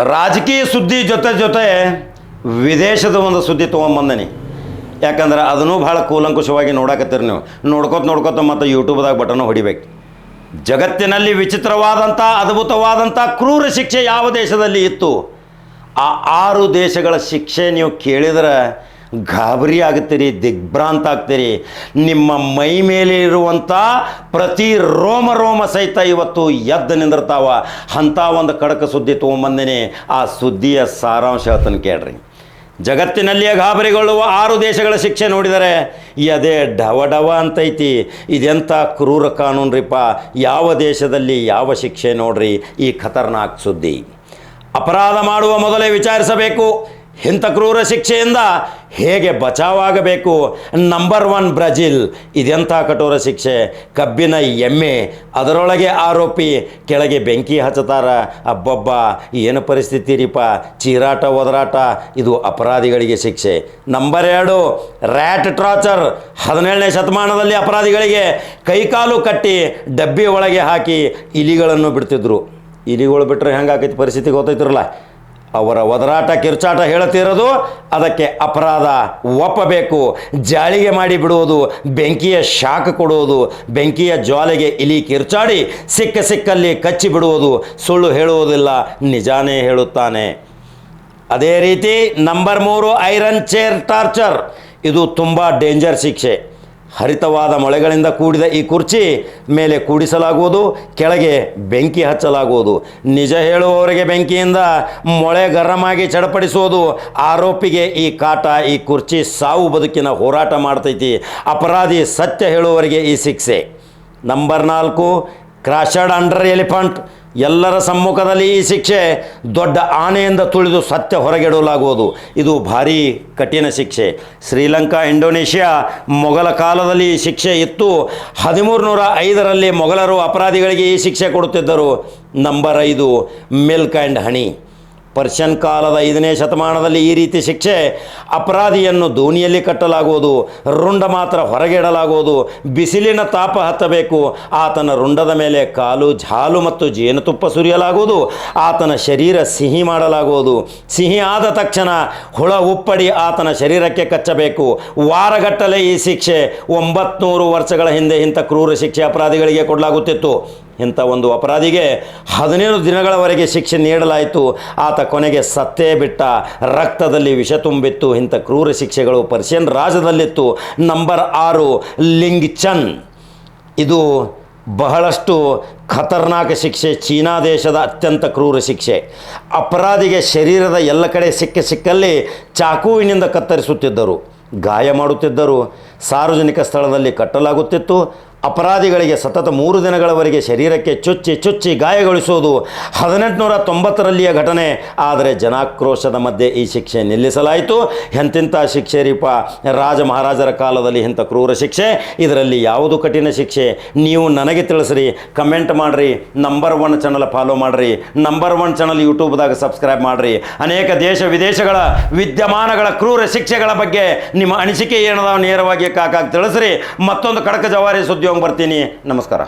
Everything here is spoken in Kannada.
ರಾಜಕೀಯ ಸುದ್ದಿ ಜೊತೆ ಜೊತೆ ವಿದೇಶದ ಒಂದು ಸುದ್ದಿ ತೊಗೊಂಬಂದನಿ. ಯಾಕಂದ್ರೆ ಅದನ್ನು ಭಾಳ ಕೂಲಂಕುಷವಾಗಿ ನೋಡಕತ್ತೀರಿ ನೀವು. ನೋಡ್ಕೊತ ನೋಡ್ಕೊತ ಮತ್ತು ಯೂಟ್ಯೂಬ್ದಾಗ ಬಟನ್ ಹೊಡಿಬೇಕು. ಜಗತ್ತಿನಲ್ಲಿ ವಿಚಿತ್ರವಾದಂಥ, ಅದ್ಭುತವಾದಂಥ ಕ್ರೂರ ಶಿಕ್ಷೆ ಯಾವ ದೇಶದಲ್ಲಿ ಇತ್ತು? ಆ ಆರು ದೇಶಗಳ ಶಿಕ್ಷೆ ನೀವು ಕೇಳಿದ್ರೆ ಗಾಬರಿ ಆಗುತ್ತೀರಿ, ದಿಗ್ಭ್ರಾಂತ ಆಗ್ತೀರಿ. ನಿಮ್ಮ ಮೈ ಮೇಲೆ ಇರುವಂಥ ಪ್ರತಿ ರೋಮ ರೋಮ ಸಹಿತ ಇವತ್ತು ಎದ್ದು ನಿಂದಿರ್ತಾವ. ಅಂಥ ಒಂದು ಕಡಕ ಸುದ್ದಿ ತೊಗೊಂಬಂದಿನಿ. ಆ ಸುದ್ದಿಯ ಸಾರಾಂಶ ಹೇಳ್ತಾನೆ ಕೇಳ್ರಿ. ಜಗತ್ತಿನಲ್ಲಿಯೇ ಗಾಬರಿಗೊಳ್ಳುವ ಆರು ದೇಶಗಳ ಶಿಕ್ಷೆ ನೋಡಿದರೆ ಅದೇ ಡವ ಡವ ಅಂತೈತಿ. ಇದೆಂಥ ಕ್ರೂರ ಕಾನೂನ್ರಿಪ್ಪ. ರೀಪ ಯಾವ ದೇಶದಲ್ಲಿ ಯಾವ ಶಿಕ್ಷೆ ನೋಡ್ರಿ ಈ ಖತರ್ನಾಕ್ ಸುದ್ದಿ. ಅಪರಾಧ ಮಾಡುವ ಮೊದಲೇ ವಿಚಾರಿಸಬೇಕು. ಇಂಥ ಕ್ರೂರ ಶಿಕ್ಷೆಯಿಂದ ಹೇಗೆ ಬಚಾವಾಗಬೇಕು? ನಂಬರ್ ಒನ್ ಬ್ರೆಜಿಲ್ ಇದೆಂಥ ಕಠೋರ ಶಿಕ್ಷೆ? ಕಬ್ಬಿನ ಎಮ್ಮೆ, ಅದರೊಳಗೆ ಆರೋಪಿ, ಕೆಳಗೆ ಬೆಂಕಿ ಹಚ್ಚತಾರ ಅಬ್ಬಬ್ಬ, ಏನು ಪರಿಸ್ಥಿತಿ ರೀಪ? ಚೀರಾಟ, ಒದರಾಟ, ಇದು ಅಪರಾಧಿಗಳಿಗೆ ಶಿಕ್ಷೆ. ನಂಬರ್ ಎರಡು ರ್ಯಾಟ್ ಟ್ರಾಚರ್ ಹದಿನೇಳನೇ ಶತಮಾನದಲ್ಲಿ ಅಪರಾಧಿಗಳಿಗೆ ಕೈಕಾಲು ಕಟ್ಟಿ ಡಬ್ಬಿ ಒಳಗೆ ಹಾಕಿ ಇಲಿಗಳನ್ನು ಬಿಡ್ತಿದ್ರು. ಇಲಿಗಳು ಬಿಟ್ಟರೆ ಹೆಂಗಾಕೈತಿ ಪರಿಸ್ಥಿತಿ ಗೊತ್ತೈತಿರಲ್ಲ? ಅವರ ಒದರಾಟ ಕಿರ್ಚಾಟ ಹೇಳುತ್ತಿರೋದು ಅದಕ್ಕೆ ಅಪರಾಧ ಒಪ್ಪಬೇಕು. ಜಾಳಿಗೆ ಮಾಡಿ ಬಿಡುವುದು ಬೆಂಕಿಯ ಶಾಖ ಕೊಡುವುದು, ಬೆಂಕಿಯ ಜ್ವಾಲೆಗೆ ಇಲಿ ಕಿರ್ಚಾಡಿ ಸಿಕ್ಕ ಸಿಕ್ಕಲ್ಲಿ ಕಚ್ಚಿ ಬಿಡುವುದು ಸುಳ್ಳು ಹೇಳುವುದಿಲ್ಲ, ನಿಜಾನೇ ಹೇಳುತ್ತಾನೆ. ಅದೇ ರೀತಿ ನಂಬರ್ ಮೂರು ಐರನ್ ಚೇರ್ ಟಾರ್ಚರ್. ಇದು ತುಂಬ ಡೇಂಜರ್ ಶಿಕ್ಷೆ. ಹರಿತವಾದ ಮೊಳೆಗಳಿಂದ ಕೂಡಿದ ಈ ಕುರ್ಚಿ ಮೇಲೆ ಕೂಡಿಸಲಾಗುವುದು, ಕೆಳಗೆ ಬೆಂಕಿ ಹಚ್ಚಲಾಗುವುದು. ನಿಜ ಹೇಳುವವರಿಗೆ ಬೆಂಕಿಯಿಂದ ಮೊಳೆ ಗರಮಾಗಿ ಚಡಪಡಿಸುವುದು, ಆರೋಪಿಗೆ ಈ ಕಾಟ, ಈ ಕುರ್ಚಿ ಸಾವು ಬದುಕಿನ ಹೋರಾಟ ಮಾಡ್ತೈತಿ. ಅಪರಾಧಿ ಸತ್ಯ ಹೇಳುವವರಿಗೆ ಈ ಶಿಕ್ಷೆ. ನಂಬರ್ ನಾಲ್ಕು ಕ್ರಾಶಡ್ ಅಂಡರ್ ಎಲಿಫಂಟ್. ಎಲ್ಲರ ಸಮ್ಮುಖದಲ್ಲಿ ಈ ಶಿಕ್ಷೆ ದೊಡ್ಡ ಆನೆಯಿಂದ ತುಳಿದು ಸತ್ಯ ಹೊರಗೆಡಲಾಗುವುದು. ಇದು ಭಾರೀ ಕಠಿಣ ಶಿಕ್ಷೆ. ಶ್ರೀಲಂಕಾ, ಇಂಡೋನೇಷ್ಯಾ ಮೊಘಲ ಕಾಲದಲ್ಲಿ ಈ ಶಿಕ್ಷೆ ಇತ್ತು. ಹದಿಮೂರು ನೂರ ಐದರಲ್ಲಿ ಮೊಘಲರು ಅಪರಾಧಿಗಳಿಗೆ ಈ ಶಿಕ್ಷೆ ಕೊಡುತ್ತಿದ್ದರು. ನಂಬರ್ ಐದು, ಮಿಲ್ಕ್ ಆ್ಯಂಡ್ ಹನಿ. ಪರ್ಷಿಯನ್ ಕಾಲದ ಐದನೇ ಶತಮಾನದಲ್ಲಿ ಈ ರೀತಿ ಶಿಕ್ಷೆ ಅಪರಾಧಿಯನ್ನು ದೋಣಿಯಲ್ಲಿ ಕಟ್ಟಲಾಗುವುದು, ರುಂಡ ಮಾತ್ರ ಹೊರಗೆಡಲಾಗುವುದು ಬಿಸಿಲಿನ ತಾಪ ಹತ್ತಬೇಕು, ಆತನ ರುಂಡದ ಮೇಲೆ ಕಾಲು ಜಾಲು ಮತ್ತು ಜೇನುತುಪ್ಪ ಸುರಿಯಲಾಗುವುದು, ಆತನ ಶರೀರ ಸಿಹಿ ಮಾಡಲಾಗುವುದು. ಸಿಹಿ ಆದ ತಕ್ಷಣ ಹುಳ ಉಪ್ಪಡಿ ಆತನ ಶರೀರಕ್ಕೆ ಕಚ್ಚಬೇಕು. ವಾರಗಟ್ಟಲೆ ಈ ಶಿಕ್ಷೆ ಒಂಬತ್ನೂರು ವರ್ಷಗಳ ಹಿಂದೆ ಇಂಥ ಕ್ರೂರ ಶಿಕ್ಷೆ ಅಪರಾಧಿಗಳಿಗೆ ಕೊಡಲಾಗುತ್ತಿತ್ತು. ಇಂಥ ಒಂದು ಅಪರಾಧಿಗೆ ಹದಿನೇಳು ದಿನಗಳವರೆಗೆ ಶಿಕ್ಷೆ ನೀಡಲಾಯಿತು. ಆತ ಕೊನೆಗೆ ಸತ್ತೇ ಬಿಟ್ಟ ರಕ್ತದಲ್ಲಿ ವಿಷ ತುಂಬಿತ್ತು. ಇಂಥ ಕ್ರೂರ ಶಿಕ್ಷೆಗಳು ಪರ್ಷಿಯನ್ ರಾಜದಲ್ಲಿತ್ತು ನಂಬರ್ ಆರು, ಲಿಂಗ್ ಚನ್. ಇದು ಬಹಳಷ್ಟು ಖತರ್ನಾಕ ಶಿಕ್ಷೆ. ಚೀನಾ ದೇಶದ ಅತ್ಯಂತ ಕ್ರೂರ ಶಿಕ್ಷೆ. ಅಪರಾಧಿಗೆ ಶರೀರದ ಎಲ್ಲ ಕಡೆ ಸಿಕ್ಕ ಸಿಕ್ಕಲ್ಲಿ ಚಾಕುವಿನಿಂದ ಕತ್ತರಿಸುತ್ತಿದ್ದರು. ಗಾಯ ಮಾಡುತ್ತಿದ್ದರು. ಸಾರ್ವಜನಿಕ ಸ್ಥಳದಲ್ಲಿ ಕಟ್ಟಲಾಗುತ್ತಿತ್ತು. ಅಪರಾಧಿಗಳಿಗೆ ಸತತ ಮೂರು ದಿನಗಳವರೆಗೆ ಶರೀರಕ್ಕೆ ಚುಚ್ಚಿ ಚುಚ್ಚಿ ಗಾಯಗೊಳಿಸುವುದು ಹದಿನೆಂಟುನೂರ ತೊಂಬತ್ತರಲ್ಲಿಯ ಘಟನೆ. ಆದರೆ ಜನಾಕ್ರೋಶದ ಮಧ್ಯೆ ಈ ಶಿಕ್ಷೆ ನಿಲ್ಲಿಸಲಾಯಿತು. ಎಂತಿಂಥ ಶಿಕ್ಷೆ ರೀಪ. ರಾಜ ಮಹಾರಾಜರ ಕಾಲದಲ್ಲಿ ಇಂಥ ಕ್ರೂರ ಶಿಕ್ಷೆ. ಇದರಲ್ಲಿ ಯಾವುದು ಕಠಿಣ ಶಿಕ್ಷೆ? ನೀವು ನನಗೆ ತಿಳಿಸ್ರಿ. ಕಮೆಂಟ್ ಮಾಡಿರಿ. ನಂಬರ್ ಒನ್ ಚಾನಲ್ ಫಾಲೋ ಮಾಡಿರಿ. ನಂಬರ್ ಒನ್ ಚಾನಲ್ ಯೂಟ್ಯೂಬ್ದಾಗ ಸಬ್ಸ್ಕ್ರೈಬ್ ಮಾಡಿರಿ. ಅನೇಕ ದೇಶ ವಿದೇಶಗಳ ವಿದ್ಯಮಾನಗಳ ಕ್ರೂರ ಶಿಕ್ಷೆಗಳ ಬಗ್ಗೆ ನಿಮ್ಮ ಅನಿಸಿಕೆ ಏನದ ನೇರವಾಗಿ ಕಾಕಾಗಿ ತಿಳಿಸ್ರಿ. ಮತ್ತೊಂದು ಕಡಕ ಜವಾರಿ ಸುದ್ದಿ ಬರ್ತೀನಿ ನಮಸ್ಕಾರ.